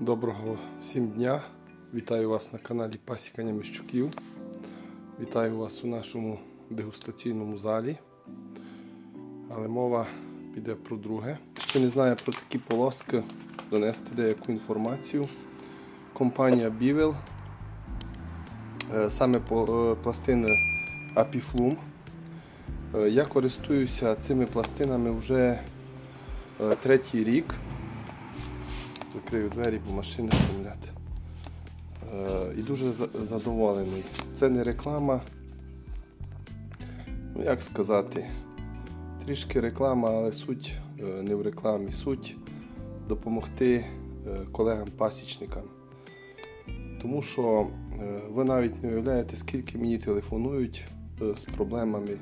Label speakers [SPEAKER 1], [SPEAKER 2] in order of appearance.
[SPEAKER 1] Доброго всім дня! Вітаю вас на каналі Пасікання Міщуків. Вітаю вас у нашому дегустаційному залі. Але мова піде про друге. Хто не знає про такі полоски, донести деяку інформацію. Компанія Bivel, е, саме е, пластини Apiflum. Е, Я користуюся цими пластинами вже третій рік. Закрию двері, бо машини шумлять. Е, і дуже задоволений. Це не реклама. Ну, як сказати, трішки реклама, але суть е, не в рекламі. Суть допомогти е, колегам-пасічникам. Тому що е, ви навіть не уявляєте, скільки мені телефонують з проблемами